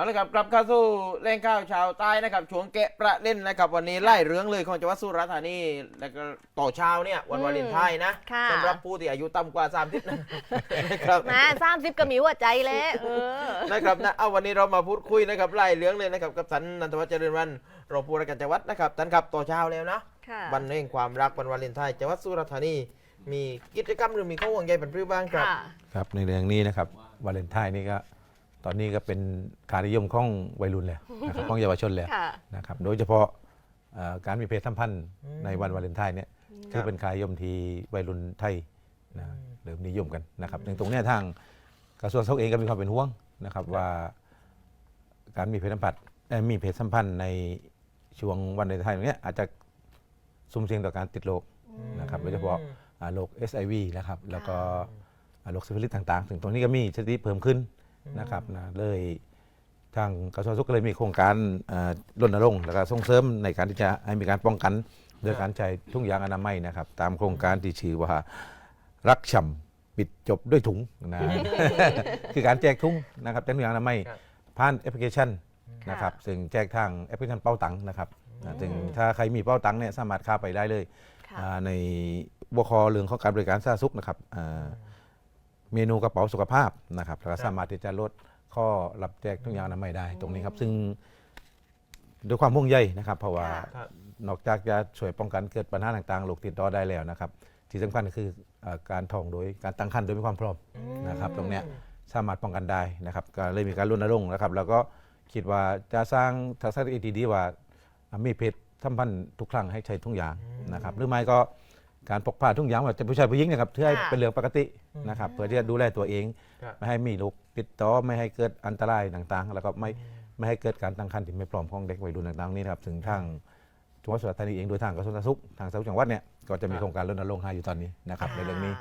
เอาละครับกลับเข้าสู่เล่นข้าวชาวใต้นะครับช่วงแกะประเด็นนะครับ วันนี้ไล่เรื่องเลยของจังหวัดสุราษฎร์ธานีแล้วก็ต่อเช้าเนี่ยวันอืมวาเลนไทน์นะค่ะ สำหรับผู้ที่อายุต่ำกว่า 30นะ นะครับมาสามสิบก็มีหัวใจแล้วเออ นะครับนะเอาวันนี้เรามาพูดคุยนะครับไล่เรื่องเลยนะครับกับสันนันทวัฒน์เจริญวันรองผู้ว่าราชการจังหวัดนะครับท่านครับต่อเช้าแล้วนะค่ะวันแห่งความรักวันวาเลนไทน์จังหวัดสุราษฎร์ธานี มีกิจกรรมหรือมีข้อห่วงใยเป็นพื้บ้างครับ ค่ะ ครับในเรื่องนี้นะครับวาเลนไทน์นี่ก็ ตอนนี้ก็เป็นการนิยมของวัยรุ่นแล้วนะครับของเยาวชนแล้วค่ะ นะครับโดยเฉพาะเอ่อการมีเพศสัมพันธ์อืม ในวันวาเลนไทน์เนี่ยครัถืบอเป็นการนิยมที่วัยรุ่นไทยนะเริ่มนิยมกันนะครับในตรงเนี้ยทางกระทรวงสาธารณสุขเองก็มีความเป็นห่วงนะครับว่าการมีเพศสัมพันธ์เอ่อมีเพศสัมพันธ์ในช่วงวันวาเลนไทน์ตรงเนี้ยอาจจะสุ่มเสี่ยงต่อการติดโรค นะครับโดยเฉพาะ อ่าโรค SIV นะครับแล้วก็อ่าโรคซิฟิลิสต่างๆ ถึงตรงนี้ก็มีสถิติเพิ่มขึ้น นะครับนะเลยทางกระทรวงสาธารณสุขก็เลยมีโครงการอ่ารณรงค์แล้วก็ส่งเสริมในการที่จะให้มีการป้องกันโดยการใช้ทุ่งยางอนามัยนะครับ ตามโครงการที่ชื่อว่ารักฉ่ำปิดจบด้วยถุงนะคือการแจกถุงนะครับแจกถุงยางอนามัยครับผ่านแอปพลิเคชันค่ะนะครับซึ่งแจกทางแอปพลิเคชันเป้าตังค์นะครับนะซึ่งถ้าใครมีเป้าตังค์เนี่ยสามารถเข้าไปได้เลยค่ะอ่าในบคเรื่องของการบริการสาธารณสุขนะครับอ่า เมนูกระเป๋าสุขภาพนะครับแล้วก็สามารถที่จะลดข้อรับแจกทุกอย่างอนามัยได้ ตรงนี้ครับซึ่งด้วยความห่วงใยนะครับ เพราะว่าค่ะครับ นอกจากจะช่วยป้องกันเกิดปัญหาต่างๆโรคติดต่อได้แล้วนะครับ ที่สำคัญก็คืออ่าการท้องโดยการตั้งครรภ์โดยมีความพร้อม นะครับตรงเนี้ย สามารถป้องกันได้นะครับก็เลยมีการรณรงค์นะครับแล้วก็คิดว่าจะสร้างทักษะที่ดีๆว่าอ่ามีเพศสัมพันธ์ทุกครั้งให้ใช้ทุ่งยางนะครับหรือไม่ก็ การปกผ้าทุ่งยางแบบจะผู้ชายผู้หญิงนะครับเพื่อให้ค่ะ เป็นเรื่องปกตินะครับ เพื่อที่จะดูแลตัวเอง ครับไม่ให้มีโรคติดต่อไม่ให้เกิดอันตรายต่างๆ แล้วก็ไม่ไม่ให้เกิดการตั้งครรภ์ที่ไม่พร้อมของเด็กวัยรุ่นต่างๆนี่นะครับถึงทางจังหวัดสุราษฎร์ธานีเองโดยทางกระทรวงสาธารณสุขทางสาธารณสุขจังหวัดเนี่ยก็จะมีโครงการรณรงค์ให้อยู่ตอนนี้นะครับในเรื่องนี้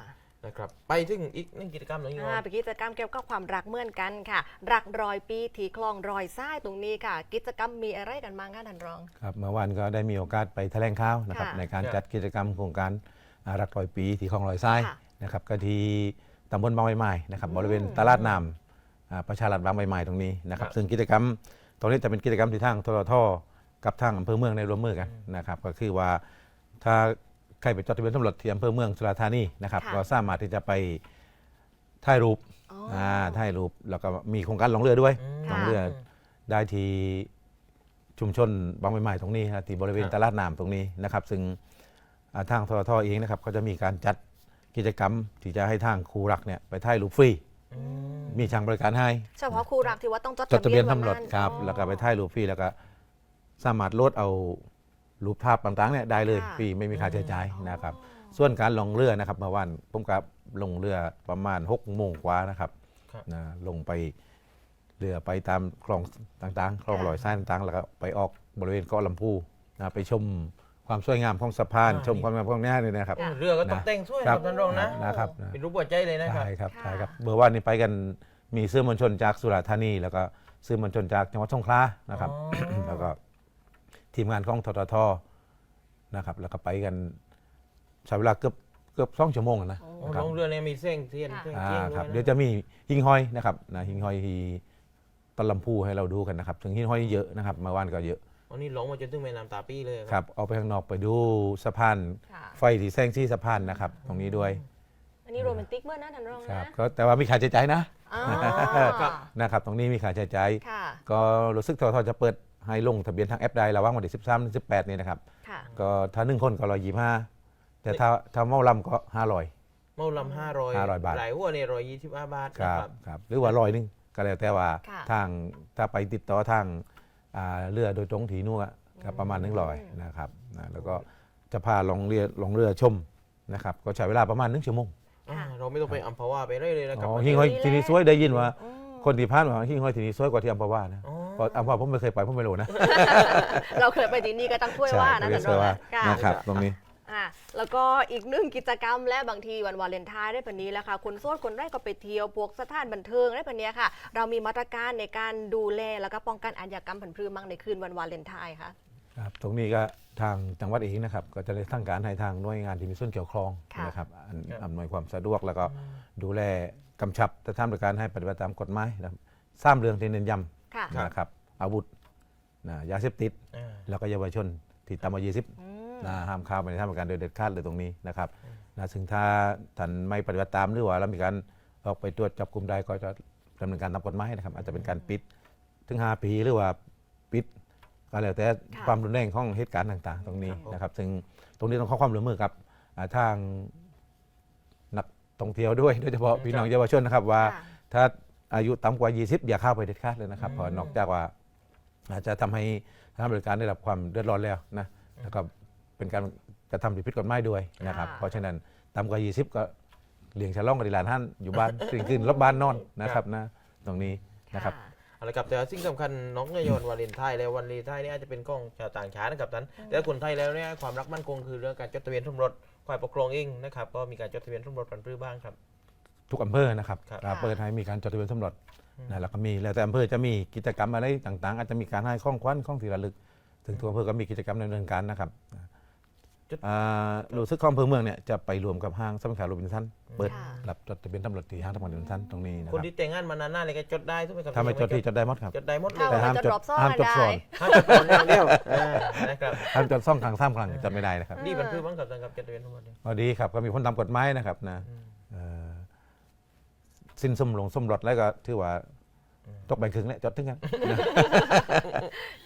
นะครับไปถึงอีกหนึ่งกิจกรรมหนึ่งอ่าเป็นกิจกรรมเกี่ยวกับความรักเหมือนกันค่ะ รักรอยปีที่คลองรอยทรายตรงนี้ค่ะ กิจกรรมมีอะไรกันบ้างคะท่านรอง ครับเมื่อวานก็ได้มีโอกาสไปแถลงข่าวนะครับค่ะในการครับจัดกิจกรรมโครงการอ่ารักรอยปีที่คลองลอยทรายค่ะนะครับก็ที่ตำบลบางใบไม้นะครับบริเวณตลาดน้ำอ่าประชารัฐบางใบไม้ตรงนี้นะครับซึ่งกิจกรรมตรงนี้จะเป็นกิจกรรมที่ทางทรทกับทางอำเภอเมืองในร่วมมือกันนะครับก็คือว่าถ้า ใครไปจดทะเบียนสมรสที่อำเภอเมืองสุราษฎร์ธานีนะครับค่ะก็สามารถที่จะไปถ่ายรูปอ๋ออ่าถ่ายรูปแล้วก็มีโครงการลงเรือด้วยค่ะลงเรือได้ที่ชุมชนบางใบไม้ตรงนี้นะที่บริเวณครับ ตลาดน้ำตรงนี้นะครับ ซึ่งอ่าทางทรทเองนะครับก็จะมีการจัดกิจกรรมที่จะให้ทางครูรักเนี่ยไปถ่ายรูปฟรี อืมมีช่างบริการให้ เฉพาะคู่รักที่ว่าต้องจดจดทะเบียนวัตำรวจครับ อ๋อแล้วก็ไปถ่ายรูปฟรีแล้วก็สามารถโหลดเอา รูปภาพต่างๆเนี่ยได้เลยค่ะฟรีไม่มีค่าใช้จ่ายนะครับ ส่วนการลงเรือนะครับเมื่อวานผมกับลงเรือประมาณ6โมงกว่านะครับครับ นะลงไปเรือไปตามคลองต่างๆ คลองค่ะลอยทรายต่างๆ แล้วก็ไปออกบริเวณเกาะลำพูนะไปชมความสวยงามของสะพาน อ่า ชมความงามของหน้าเลยนะครับ โอ้เรือก็ตกแต่งสวยคครัรับบท่านรองนะนะครับนะ เป็นรูปหัวใจเลยนะครับ ใช่ครับค่ะ ใช่ครับเมื่อวานนี้ไปกันมีสื่อมวลชนจากสุราษฎร์ธานี แล้วก็สื่อมวลชนจากจังหวัดสงขลานะครับ อ๋อ แล้วก็ ทีมงานของทททนะครับแล้วก็ไปกันใช้เวลาเกือบเกือบสองชั่วโมงอะนะ โอ้นะครับ ลงเรือเนี่ยมีเส้นเทียนค่ะเส้นอ่าเทียนครับด้เดี๋วยยวจะมีหิงห้อยนะครับนะหิงห้อยที่ต้นลำพูให้เราดูกันนะครับ ถึงหิงห้อยเยอะนะครับเมื่อวานก็เยอะอันนี้หลงมาจนถึงแม่น้ำตาปี้เลยครับเอาไปข้างนอกไปดูสะพานค่ะ ไฟที่แซงที่สะพานนะครับ ตรงนี้ด้วยอันนี้โรแมนติกเมื่อนะท่านรองครันะบก็แต่ว่ามีค่าใช้จ่ายนะอ๋อนะครับ ตรงนี้มีค่าใช้จ่ายค่ะ ก็รู้สึกททจะเปิด ให้ลงทะเบียนทางแอปได้ระหว่างวันที่13ถึง18นี่นะครับค่ะก็ถ้าหนึ่งคนก็ร้อยยี่ห้าแต่ถ้าถ้าเมาลำก็ห้าร้อย เมาลำห้าร้อย500บาท หลายหัวเนี่ยร้อยยี่สิบห้าบาทคนะรับครับครับหรือว่าร้อยหนึงก็แล้วแต่ว่าค่ะ ทางถ้าไปติดต่อทางอ่าเรือโดยตรงถีนัวก็ประมาณหนึ่งร้อยนะครับนะแล้วก็จะพาลงเรือลงเรือชมนะครับก็ใช้เวลาประมาณหนึ่งชั่วโมง อ่าเราไม่ต้องไปอัมพวาไปเรื่อยเลยนะครับอ๋อหิงห้อยทีนี้สวยได้ยินว่า อืมคนที่พานว่าหิงห้อยทีนี้สวยกว่าที่อัมพวานะ อ๋อ เพราะอัมพวาผมไม่เคยไปผมไม่รู้นะเราเคยไปที่นี่ก็ต้องช่วยว่านะใช่ท่านรช่วอยงว่าค่ะ นะครับตรงนี้ อะแล้วก็อีกหนึ่งกิจกรรมและบางทีวันวาเลนไทน์ได้แบบนี้แหล้วค่ะ คนโสดคนแรกก็ไปเที่ยวพวกสถานบันเทิงได้แบบนี้ค่ะ เรามีมาตรการในการดูแลแล้วก็ป้องกันอาชญากรรมผันพลือมังในคืนวันวาเลนไทน์ค่ะ ครับตรงนี้ก็ทางจังหวัดเองนะครับ ก็จะได้ทั้งการให้ทางหน่วยงานที่มีส่วนเกี่ยวข้องค่ะ นะครับอันครับอำนวยความสะดวกแล้วก็ดูแลกำชับแต่ทำโดยการให้ปฏิบัติตามกฎหมายนะครับสร้างเรื่องที่เน้นย้ ค่ะ ครับ นะครับอาวุธนะยาเสพติด อ่า แล้วก็เยาวชนที่ต่ำกว่า20 อืม นะห้ามเข้าไปในท่ามการโดยเด็ดขาดเลยตรงนี้นะครับนะซึ่งถ้าท่านไม่ปฏิบัติตามหรือว่าเรามีการออกไปตรวจจับกลุ่มได้ก็จะดำเนินการตามกฎหมายนะครับ อาจจะเป็นการปิดถึง 5 ปีหรือว่าปิดก็แล้วแต่ค่ะความรุนแรงของเหตุการณ์ต่าง ๆ ตรงนี้ครับผม นะครับ ซึ่งตรงนี้ต้องขอความร่วมมือกับอ่าทางนักท่องเที่ยวด้วยโดยเฉพาะพี่น้องเยาวชนนะครับว่า ค่ะ ถ้า อายุต่ำกว่า 20 อย่าเข้าไปเด็ดขาดเลยนะครับอืมเพราะนอกจากว่าอาจจะทำให้สถานบริการได้รับความเดือดร้อนแล้วนะแล้วก็เป็นการกระทำผิดกฎหมายด้วยนะครับค่ะ เพราะฉะนั้นต่ำกว่า 20 ก็เลี้ยงฉลองกับดีหลานท่านอยู่บ้านสิ่งขึ้นรบบ้านนอนนะครับนะตรงนี้นะครับค่ะเอาละครับแต่สิ่งสำคัญน้องนายนวาเลนไทน์แล้ววันวาเลนไทน์นี่อาจจะเป็นกล้องชาวต่างชาตินะครับท่านแต่คนไทยแล้วเนี่ยความรักมั่นคงคือเรื่องการจดทะเบียนสมรสฝ่ายปกครองเองนะครับก็มีการจดทะเบียนสมรสกันพื้บ้างครับ ทุกอำเภอนะครับครับ อ่าเปิดให้มีการจดทะเบียนสมรสนะแล้วก็มีแล้วแต่อำเภอจะมีกิจกรรมอะไรต่างๆ อาจจะมีการให้ข้องควันข้องที่ระลึก ถึงทุกอำเภอก็มีกิจกรรมดำเนินการนะครับจุด อ่ารู้สึกของอำเภอเมืองเนี่ยจะไปรวมกับห้างสำนักข่าวโรบินสันเปิดค่ะ รับจดทะเบียนตำรวจที่ห้างสำนักข่าวโรบินสันตรงนี้นะคคนรับที่แต่งงานมานานๆเลยก็จดได้ทุกไหมครับถ้าไม่จดที่จดได้หมดครับ จดได้หมดเลยถ้าแต่ว่าห้ามจะจดดรอปซ่อนห้ามจดได้ซ้อนห้ามจดก่อนอย่างเดียวอ่านะครับห้ามจดซ่องทางซ้ำครั้งจำไม่ได้นะครับ นี่เป็นพื้บ้างครับท่านครับจดทะเบียนสมรสเนี่ย พอดีครับก็มีคนตามกฎหมายนะครับนะเอ่อ สิ้นสมรสสมรสแล้วก็ถือว่าตกแบ่งครึ่งแล้วจดถึงกัน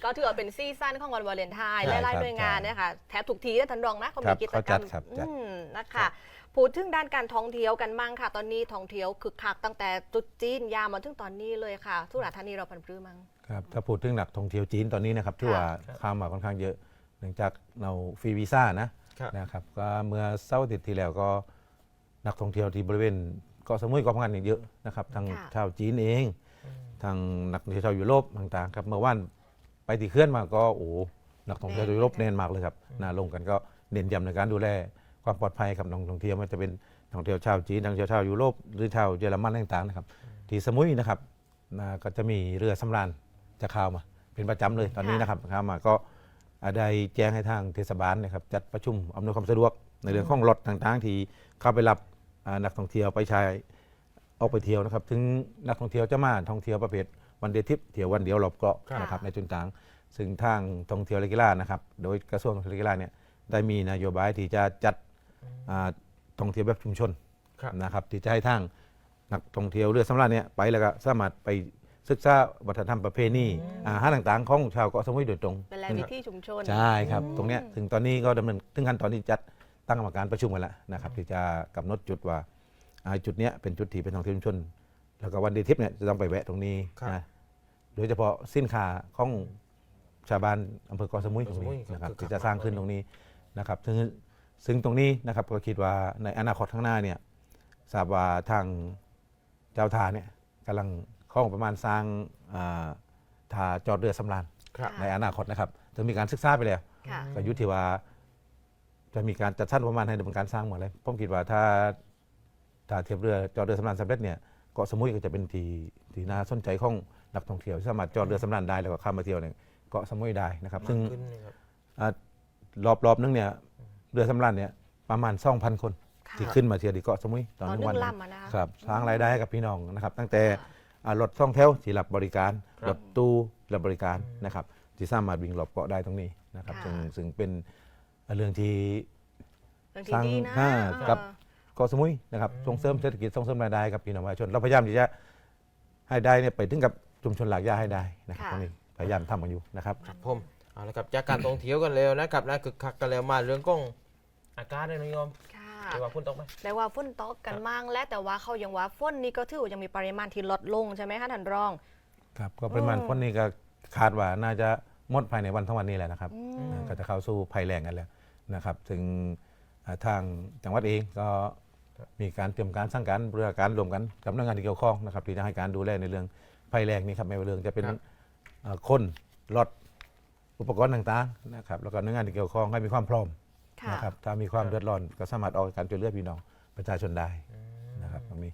ก็ถือว่าเป็นซีซั่นของวันวาเลนไทน์ใช่และหลายครับหน่วยงานใช่เนี่ยค่ะแทบทุกทีนะทันรองนะเขาครัมีบกิจเขากรจัรดมครับจัด อืมนะคะพูดถึงด้านการท่องเที่ยวกันมั่งค่ะ ตอนนี้ท่องเที่ยวคึกคักตั้งแต่ตรุษจีนยาวมาถึงตอนนี้เลยค่ะสุราษฎร์ธานีเราพันปรื้อมั้ง ครับถ้าพูดถึงนักท่องเที่ยวจีนตอนนี้นะครับที่ว่าเข้ามาค่อนข้างเยอะเนื่องจากเราฟรีวีซ่านะครับ นะครับก็เมื่อเสาร์อาทิตย์ที่แล้วก็นักท่องเที่ยวที่บริเวณ เกาะสมุยเกาะพังงานเนี่ยเยอะนะครับทั้งค่ะชาวจีนเอง ทางนักท่องเที่ยวชาวยุโรปต่างๆครับเมื่อวานไปที่เคลื่อนมาก็โอ้โหนักท่องเที่ยวชาวยุโรปเน้นมากเลยครับนะลงกันก็เน้นย้ำในการดูแลความปลอดภัยกับนักท่องเที่ยวไมันจะเป็นนักท่องเที่ยวชาวจีนนักท่องเที่ยวชาวยุโรปหรือชาวเยอรมันต่างๆนะครับที่สมุยนะครับนะก็จะมีเรือสำราญจะเข้ามา เป็นประจำเลยตอนนี้นะครับเข้ามาก็อ่าได้แจ้งให้ทางเทศบาลนะครับจัดประชุมอำนวยความสะดวกในเรื่องของรถต่างๆ ที่เข้าไปรับอ่า นักท่องเที่ยวไปใช้ออกไปเที่ยวนะครับ ถึงนักท่องเที่ยวจะมาท่องเที่ยวประเภทวันเดียวทริปเที่ยววันเดียวรอบเกาะครับนะครับในจุดต่างซึ่งทางท่องเที่ยวและกีฬานะครับ โดยกระทรวงท่องเที่ยวและกีฬาเนี่ยได้มีนโยบายที่จะจัดอ่าท่องเที่ยวแบบชุมชนครับ นะครับที่จะให้ทางนักท่องเที่ยวเรือสำราญเนี่ยไปแล้วก็สามารถไปศึกษาวัฒนธรรมประเพณีอาหารต่างๆ ของชาวเกาะสมุยโดยตรงเป็นแหล่งวิถีชุมชน ใช่ครับ ตรงเนี้ยถึงตอนนี้ก็ดำเนินถึงขั้นตอนที่จัด ตั้งกรรมการประชุมกันแล้วนะครับที่จะกำหนดจุดว่าอ่าจุดเนี้ยเป็นจุดที่เป็นท่องเที่ยวชุมชน แล้วก็วันเดย์ทริปเนี่ยจะต้องไปแวะตรงนี้ครับนะโดยเฉพาะสินค้าของชาวบ้านอำเภอเกาะสมุยตรงนี้เกาะสมุยนะครับคือที่จะสร้างขึ้นตรงนี้นะครับ ซึ่งซึ่งตรงนี้นะครับก็คิดว่าในอนาคตข้างหน้าเนี่ยทราบว่าทางเจ้าท่าเนี่ยกำลังข้องประมาณสร้างอ่าท่าจอดเรือสำราญครับในอนาคตนะครับถึงมีการศึกษาไปแล้วค่ะก็อยุติว่า จะมีการจัดสรรประมาณให้ดำเนินการสร้างหมดเลยผมคิดว่าถ้าถ้าเทียบเรือจอดเรือสำราญสำเร็จเนี่ยเกาะสมุยก็จะเป็นที่ที่น่าสนใจของนักท่องเที่ยวที่สามารถจอดเรือสำราญได้แล้วก็ข้ามมาเที่ยวเนี่ยเกาะสมุยได้นะครับ ซึ่งมากขึ้นนะครับอ่ารอบรอบนึงเนี่ยเรือสำราญเนี่ยประมาณ2,000คน ค่ะ ที่ขึ้นมาเที่ยวที่เกาะสมุยตตออนนหนึนึงวันงหนึ่งลำอะนะคะ ครับสร้างรายได้ให้กับพี่น้องนะครับ ตั้งแต่ค่ะ อ่ารถท่องแถวที่รับบริการครับ รถตู้รับบริการนะครับที่สามารถวิ่งรอบเกาะได้ตรงนี้นะครับค่ะ ซึ่งซึ่งเป็น เรื่องที่เรื่องที่สร้างดีนะห้าเออกับ เกาะสมุยนะครับส่งเสริมเศรษฐกิจส่งเสริมรายได้กับพี่น้องประชาชนเราพยายามที่จะให้ได้เนี่ยไปถึงกับชุมชนหลักย่าให้ได้นะครับค่ะตรงนี้พยายามทำกันอยู่นะครับ ครับผมเอาละครับจากการท่องเที่ยวกันแล้วนะครับนะคึกคักกันแล้วมาเรื่องกล้องอากาศเลยนะโยมค่ะ เดี๋ยวว่าพุ่นตกไหมแปลว่าฝนตกกันมั่งและแต่ว่าเขายังว่าฝนนี่ก็ถือว่ายังมีปริมาณที่ลดลงใช่ไหมคะท่านรอง ครับก็ปริมาณอืมฝนนี่ก็คาดว่าน่าจะ หมดภายในวันทั้งวันนี้แหละนะครับอืมนะก็จะเข้าสู่ภัยแรงกันแล้วนะครับถึงอ่าทางจังหวัดเองก็มีการเตรียมการสร้างการบริการรวมกันกับหน่วยงานที่เกี่ยวข้องนะครับที่จะให้การดูแลในเรื่องภัยแรงนี้ครับไม่ว่าเรื่องจะเป็นครับอ่าคนรถอุปกรณ์ต่างๆนะครับแล้วก็หน่วยงานที่เกี่ยวข้องให้มีความพร้อมค่ะนะครับถ้ามีความเดือดร้อนก็สามารถออกการช่วยเหลือพี่น้องประชาชนได้นะครับตรงนี้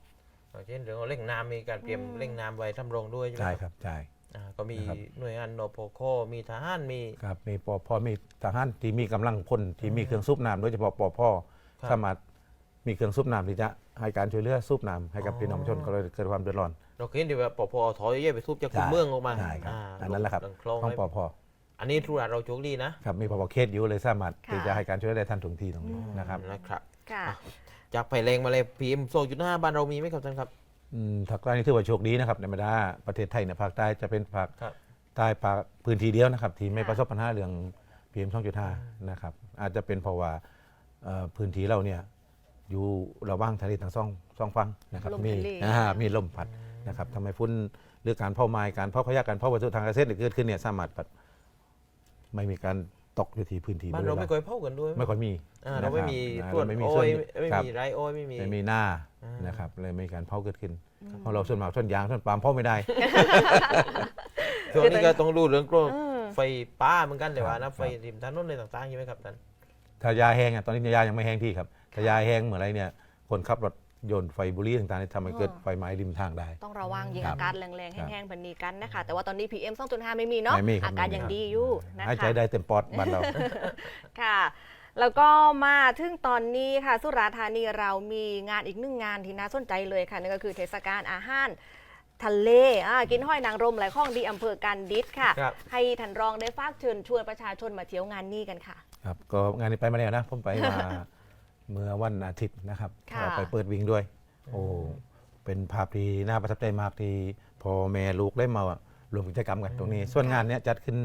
อย่างเช่นเรื่องของเร่งน้ำมีการเตรียมอืมเร่งน้ำไว้ทำรงด้วยใช่ไหมใช่ครับใช่ อ่าก็มีนะครับ หน่วยงานนโปโคมีทหารมี ครับมีปอพอมีทหารที่มีกำลังพลที่มีเครื่องสูบน้ำโดยเฉพาะปอพ่อครับสามารถมีเครื่องสูบน้ำที่จะให้การช่วยเหลือสูบน้ำให้กับอ๋อ พี่น้องประชาชนก็เลยเกิดความเดือดร้อน เราเห็นดีว่าปพถอยเย่ไปทุบจากคุมเมืองออกมาใช่ครับาอันนั้นแหละครับงคลองห้องไว้ปอพอันนี้ธุระเราโชคดีนะครับมีพอเคสอยู่เลยสามารถค่ะ ที่จะให้การช่วยได้ทันท่วงทีตรงนี้นะครับ นะครับ ค่ะ จากไผ่แรงมาเลยพีเอ็มโซจุดห้าบ้านเรามีไหมครับท่านครับ อืมทางใต้นี่ถือว่าโชคดีนะครับในบรรดาประเทศไทยเนี่ยภาคใต้จะเป็นภาคครับ ใต้ภาคพื้นที่เดียวนะครับ ที่ไม่ค่ะประสบปัญหาเรื่อง PM 2.5นะครับ อาจจะเป็นเพราะว่าเอ่อพื้นที่เราเนี่ยอยู่ระหว่างทะเลทั้งสองสองฝั่งนะครับลมมีทะเล อ่ามีลมพัดนะครับทำให้ฝุ่นหรือการเผาไม้การเผาขยะการเผาวัสดุทางเกษตรที่เกิดขึ้นเนี่ยสามารถปัดไม่มีการ ตกอยู่ที่พื้นที่บ้านเราบไม่ริค่เวณอยเผากันด้วยไม่ค่อยมีอ่านะเราไม่คบมีอ่าตรวจเราไม่มีโอ้ส่วนยไม่ครับมีไรโอ้ยไม่มีไม่มีหน้าอ่านนะครับเลยไม่มีการเผาเกิดขึ้นเพราะเราส่วนมากส่วนยางส่วนปาล์มเผาไม่ได้ช่วงนี้ก็ต้องรู้เรื่องกลัวอืมไฟป้าเหมือนกันแต่ว่าครันะบไฟริมถนนอะไรต่างๆใช่ไหมครับท่านถ้ายาแห้งอะตอนนี้ยายังไม่แห้งที่ครับถ้ายาแห้งเมื่อไรเนี่ยคนขับรถ ยนต์ไฟบุหรี่ต่างๆเนี่ยทำให้เกิดอ๋อไฟไหม้ริมทางได้ ต้องระวังยิงครับอากาศแรงๆครับแห้งๆพันนี้กันนะคะ แต่ว่าตอนนี้ PM 2.5 ไม่มีเนาะไม่มีครับ อากาศไม่มียังดีอยู่นะหายใจคะได้เต็มปอดบ้านเรา ค่ะ แล้วก็มาถึงตอนนี้ค่ะ สุราษฎร์ธานีเรามีงานอีกหนึ่งงานที่น่าสนใจเลยค่ะนั่นก็คือเทศกาลอาหารทะเลอ่ากินห้อยนางรมไหลข้องดีอำเภอกันดิษค่ะ ครับ ให้ท่านรองได้ฝากเชิญชวนประชาชนมาเที่ยวงานนี้กันค่ะ ครับก็งานนี้ไปมาแล้วนะ ผมไปมา เมื่อวันอาทิตย์นะครับค่ะก็ไปเปิดวิ่งด้วย โอ้เป็นภาพที่น่าประทับใจมากที่พ่อแม่ลูกได้มารวมกิจกรรมกันตรงนี้ ส่วนงานเนี้ยจัดขึ้น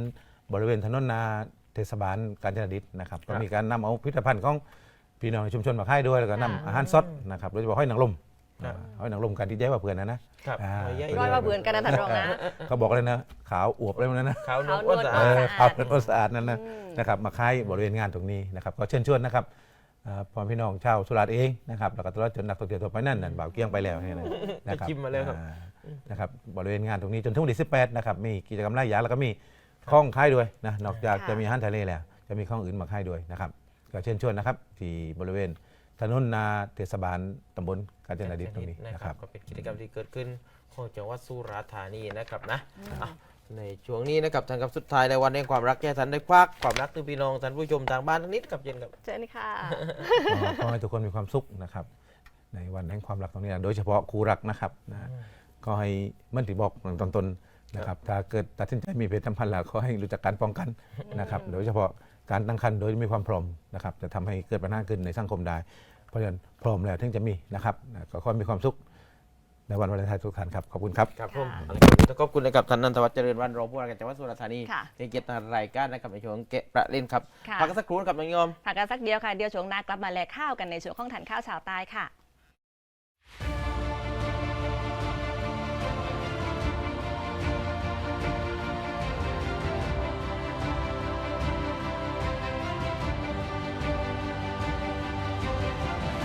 บริเวณถนนนาเทศบาลกาญจนดิษฐ์นะครับก็มีการนำเอาพิพิธภัณฑ์ของพี่น้องในชุมชนมาค่ายด้วยแล้วก็นำค่ะอาหารสดนะครับโดยเฉพาะห้อยนางรมครับอ่าห้อยนางรมกันที่แย่ว่าเพื่อนนะนะครับอ่าหอยใหญ่ร้อยว่าเบือนกันนะท่านรองนะ เขาบอกเลยนะขาวอวบเลยนะขาวนวลขาวนวลอ้วนสะเออาดอสะอาดขาวเป็นสะอาดนั่นนะอืม นะครับมาค่ายบริเวณงานตรงนี้นะครับก็เชิญชวนนะครับอ่า พ่อพี่น้องชาวสุราษฎร์เองนะครับแล้วก็ตลอดจนนักท่องเที่ยวทั่วไปนั่นนั่นบ่าวเกี้ยงไปแล้วเนี่ยนะนะครับจิ้มมาแล้วครับ อ่นะครับบริเวณงานตรงนี้จนถึงวันที่18นะครับมีกิจกรรมหลายอย่างแล้วก็มีข้องค่ายด้วยนะนอกจากค่ะจะมีอาหารทะเลแล้วจะมีข้องอื่นมาค่ายด้วยนะครับก็เชิญชวนนะครับที่บริเวณถนนนาเทศบาลตำบลกาญจนดิษฐ์ตรงนี้นะนะคครัรับ บก็เป็นกิจกรรมที่เกิดขึ้นของจังหวัดสุราษฎร์ธานีนะครับนะอะ ในช่วงนี้นะครับทางกับสุดท้ายในวันแห่งความรักแก่ท่านได้ควักความรักถึงพี่น้องท่านผู้ชมทางบ้านทั้งนิดกับเย็นกับเชิญค่ะก็ขอให้ทุกคนมีความสุขนะครับ ในวันแห่งความรักตรงนี้นะโดยเฉพาะคู่รักนะครับนะก็ให้เหมื่อนที่บอกตอนต้นนะครับถ้าเกิดตัดสินใจมีเพศสัมพันธ์แล้วขอให้รู้จักการป้องกันนะครับ โดยเฉพาะการตั้งครรภ์โดยมีความพร้อมนะครับจะทำให้เกิดปัญหาขึ้นในสังคมได้ เพราะฉะนั้นพร้อมแล้วถึงจะมีนะครับนะก็ขอให้มีความสุข ในวันวาเลนไทน์ทุกท่านครับ ขอบคุณครับ ครับผมค่ะอะไรแบบนี้ต้องขอบคุณนะครับท่านนันทวัฒน์เจริญวันรองผู้ว่าการจังหวัดสุราษฎร์ธานีค่ะในเกียรติรายการนะครับในช่วงเกะประเด็นครับค่ะพักกันสักครู่นะครับน้องยอมพักกันสักเดียวค่ะเดี๋ยวช่วงหน้ากลับมาแลกข้าวกันในช่วงของทานข้าวชาวใต้ค่ะ